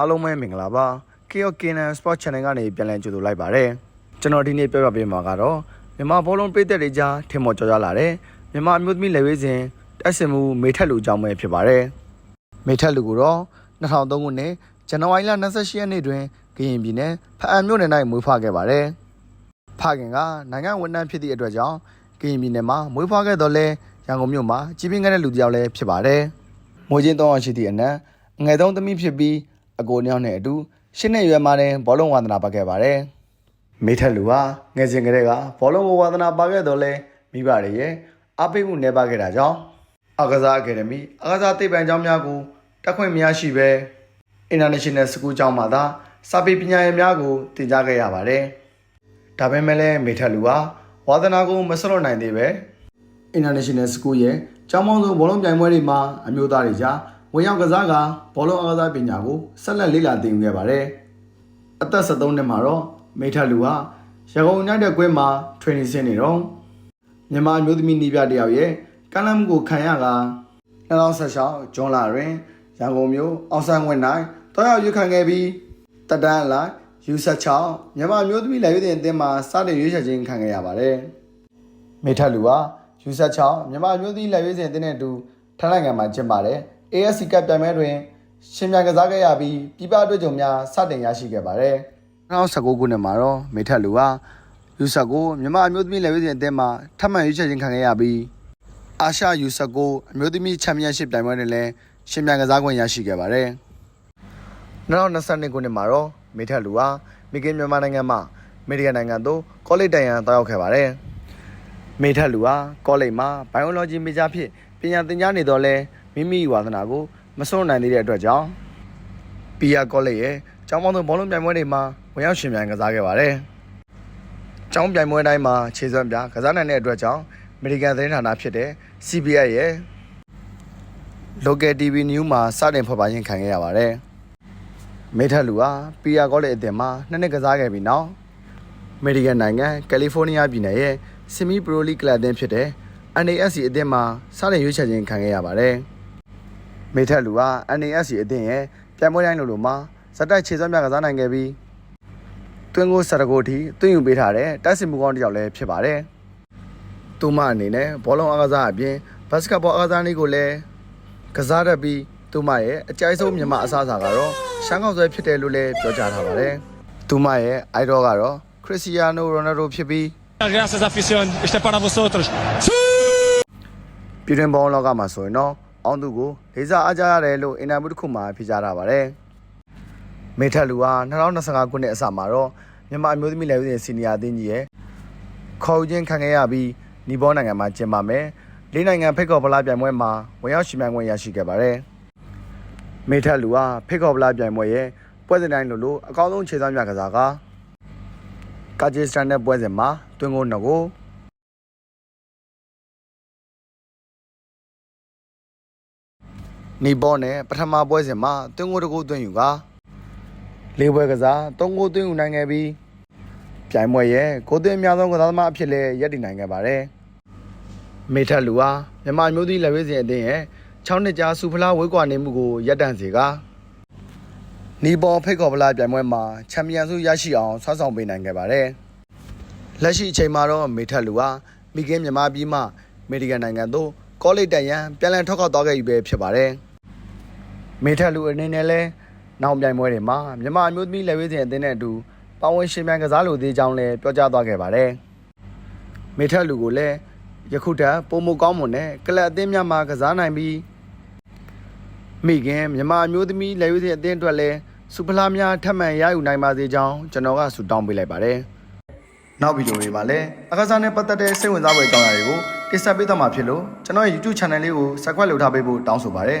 အားလုံးပဲမင်္ဂလာပါ KO Kenan Sport Channel ကနေပြန်လည်ကြိုဆိုလိုက်ပါတယ်ကျွန်တော်ဒီနေ့ပြောပြပေးမှာကတော့မြန်မာဘောလုံးပြည်သက်တွေကြားထင်မော်ကြော်ကြလာတဲ့မြန်မာအမျိုးသမီးလက်ဝဲစဉ်တက်ဆင်မှုမေထက်လူအကြောင်းပဲဖြစ်ပါတယ်မေထက်လူကိုတော့2003ခုနှစ်ဇန်နဝါရီလ28ရက်နေ့တွင်ကရင်ပြည်နယ်ဖအံမြို့နယ်၌မွေးဖွားခဲ့ပါတယ်ဖခင်ကနိုင်ငံဝန်ထမ်းဖြစ်သည့်အတွက်ကြောင့်ကရင်ပြည်နယ်မှာမွေးဖွားခဲ့တော့လဲရန်ကုန်မြို့မှာကြီးပြင်းခဲ့တဲ့လူတစ်ယောက်လည်းဖြစ်ပါတယ်မွေးချင်း၃အောင်ရှိသည့်အနက်အငယ်ဆုံးသမီးဖြစ်ပြီး အကိုနှစ်ယောက်နဲ့အတူရှင်းနေရွယ်မှာတင်ဘောလုံးဝါသနာပါခဲ့ပါတယ်။မိထက်လူဟာငယ်စဉ်ကတည်းကဘောလုံးဝါသနာပါခဲ့တော့လဲမိဘတွေရဲ့အားပေးမှုနေပါခဲ့တာကြောင့်အကစားအကယ်ဒမီအကစားသိပ္ပံကျောင်းများကိုတက်ခွင့်မရရှိပဲ International School ကျောင်းမှာသာစာပေပညာရေးများကိုသင်ကြားခဲ့ရပါတယ်။ဒါပေမဲ့လည်းမိထက်လူဟာဝါသနာကိုမဆွတ်နိုင်သေးပဲ International School ရဲ့ကျောင်းပေါင်းစုံဘောလုံးပြိုင်ပွဲတွေမှာအမျိုးသားတွေကြား ဝင်ရောက်ကစားကဘောလုံးအားကစားပညာကိုဆက်လက်လေ့လာသင်ယူခဲ့ပါတယ်။အသက်73နှစ်မှာတော့မိထက်လူဟာရန်ကုန်နိုင်တဲ့ကွင်းမှာ training ဆင်းနေတော့မြန်မာအမျိုးသမီးနီးပြတယောက်ရဲ့ကမ်းလှမ်းမှုကိုခံရက2016ဂျွန်လတွင်ရန်ကုန်မြို့အောင်ဆန်းဝင်း၌တောရောက်ရွေးခံခဲ့ပြီးတက်တန်းအလိုက် U16 မြန်မာအမျိုးသမီးလက်ရွေးတင်အသင်းမှာစတင်ရွေးချယ်ခြင်းခံခဲ့ရပါတယ်။မိထက်လူဟာ U16 မြန်မာအမျိုးသမီးလက်ရွေးစင်အသင်းနဲ့အတူထိုင်းနိုင်ငံမှာကျင်းပတဲ့ ASC ကပ်ပြိုင်ပွဲတွင်ရှင်ပြိုင်ကစားခဲ့ရပြီးပြည်ပအတွေ့အကြုံများစတင်ရရှိခဲ့ပါတယ်။2019ခုနှစ်မှာတော့မိထက်လူဟာ U19 မြန်မာအမျိုးသမီးလက်ရွေးစင်အသင်းမှာထပ်မံရွေးချယ်ခြင်းခံခဲ့ရပြီးအာရှ U19 အမျိုးသမီးချန်ပီယံရှစ်ပြိုင်ပွဲတွင်လည်းရှင်ပြိုင်ကစားခွင့်ရရှိခဲ့ပါတယ်။2022ခုနှစ်မှာတော့မိထက်လူဟာမိကင်းမြန်မာနိုင်ငံမှာအမေရိကန်နိုင်ငံသို့ကောလိပ်တိုင်ရန်တောက်ရောက်ခဲ့ပါတယ်။မေထက်လူဟာကောလိပ်မှာဘိုင်ယိုလော်ဂျီမေဂျာဖြစ်ပညာသင်ကြားနေတော့လဲ မိမိဝါသနာကိုမစွန့်နိုင်သေးတဲ့အတွက်ကြောင့်ပီယာကောလိပ်ရဲ့ကျောင်းပေါင်းစုံဘောလုံးပြိုင်ပွဲတွေမှာဝင်ရောက်ရှင်ပြိုင်ကစားခဲ့ပါတယ်။ကျောင်းပြိုင်ပွဲတိုင်းမှာခြေစွမ်းပြကစားနိုင်တဲ့အတွက်ကြောင့်အမေရိကန်သတင်းဌာနဖြစ်တဲ့ CBS ရဲ့ Local TV News မှာစတင်ဖော်ပြခြင်းခံခဲ့ရပါတယ်။မေထက်လူဟာပီယာကောလိပ်အသင်းမှာနှစ်နှစ်ကစားခဲ့ပြီးနောက်အမေရိကန်နိုင်ငံကယ်လီဖိုးနီးယားပြည်နယ်ရဲ့ဆင်မီပရိုလီကလပ်အသင်းဖြစ်တဲ့ NASC အသင်းမှာစတင်ရွေးချယ်ခြင်းခံခဲ့ရပါတယ်။ မေထက်လူဟာ NASC အသင်းရဲ့ပြိုင်ပွဲတိုင်းလိုလိုမှာဇက်တိုက်ခြေစွမ်းများကစားနိုင်ခဲ့ပြီးတွင်းကိုစတကိုထိတွင်းယူပေးထားတဲ့တိုက်စစ်မှုကောင်းတစ်ယောက်လည်းဖြစ်ပါတယ်။သူမအနေနဲ့ဘောလုံးအားကစားအပြင်ဘတ်စကတ်ဘောအားကစားနည်းကိုလည်းကစားတတ်ပြီးသူမရဲ့အကြိုက်ဆုံးမြန်မာအစားအစာကတော့ရှမ်းကောက်ဆွဲဖြစ်တယ်လို့လည်းပြောကြားထားပါတယ်။သူမရဲ့ idol ကတော့ခရစ္စတီယာနိုရိုနယ်ဒိုဖြစ်ပြီး Gracias afición, este es para vosotros. ပြည်တွင်းဘောလုံးလောကမှာဆိုရင်တော့ အောင်သူကိုလေးစားအားကြရတယ်လို့အင်တာဗျူးတစ်ခုမှာဖြေကြားထားပါတယ်။မေထက်လူဟာ2025ခုနှစ်အစမှာတော့မြန်မာအမျိုးသမီးလက်ဦးစဉ်စီနီယာအသင်းကြီးရဲ့ခေါ်ယူခြင်းခံခဲ့ရပြီးနီဘောနိုင်ငံမှာကျင်းပမယ်။လေးနိုင်ငံဖိတ်ခေါ်ဗလာပြိုင်ပွဲမှာဝင်ရောက်ရှင်ပြိုင်ခွင့်ရရှိခဲ့ပါတယ်။မေထက်လူဟာဖိတ်ခေါ်ဗလာပြိုင်ပွဲရဲ့ပွဲစဉ်တိုင်းလိုလိုအကောင်းဆုံးခြေစွမ်းမြကစားကကာဂျီစတန်နဲ့ပွဲစဉ်မှာတွင်းကိုနှစ်ကို နီဘောနဲ့ပထမပွဲစဉ်မှာတွင်းကိုတစ်ခုသွင်းယူကလေးပွဲကစားသုံးကိုသွင်းယူနိုင်ခဲ့ပြီးပြိုင်ပွဲရဲ့ကိုသွင်းအများဆုံးကစားသမားအဖြစ်လဲရပ်တည်နိုင်ခဲ့ပါတယ်မေထက်လူဟာမြန်မာမျိုးသီးလက်ဝဲစဉ်အသင်းရဲ့6နှစ်ကြာစူဖလားဝေးကွာနေမှုကိုရပ်တန့်စေကနီဘောဖိတ်ခေါ်ဗလာပြိုင်ပွဲမှာချန်ပီယံဆုရရှိအောင်ဆွမ်းဆောင်ပေးနိုင်ခဲ့ပါတယ်လက်ရှိအချိန်မှာတော့မေထက်လူဟာမိကင်းမြန်မာပြည်မှအမေရိကန်နိုင်ငံသို့ကောလိပ်တန်ရန်ပြန်လည်ထွက်ခွာသွားခဲ့ပြီပဲဖြစ်ပါတယ် မေထက်လူအနေနဲ့လဲနောက်ပြိုင်ပွဲတွေမှာမြန်မာအမျိုးသမီးလက်ဝဲစဉ်အသင်းနဲ့အတူပါဝင်ရှင်ပြိုင်ကစားလိုသေးကြောင်းလည်းပြောကြားသွားခဲ့ပါတယ်မေထက်လူကိုလည်းယခုတည်းပုံမကောင်းမွန်တဲ့ကလပ်အသင်းများမှာကစားနိုင်ပြီးမိခင်မြန်မာအမျိုးသမီးလက်ဝဲစဉ်အသင်းအတွက်လည်းစူပလာများထပ်မံရယူနိုင်ပါစေကြောင်းကျွန်တော်ကဆုတောင်းပေးလိုက်ပါတယ်နောက်ဗီဒီယိုတွေမှာလည်းအကစားနဲ့ပတ်သက်တဲ့စိတ်ဝင်စားဖွယ်အကြောင်းအရာတွေကိုတင်ဆက်ပေးသွားမှာဖြစ်လို့ကျွန်တော်ရဲ့ YouTube channel လေးကို subscribe လုပ်ထားပေးဖို့တောင်းဆိုပါတယ်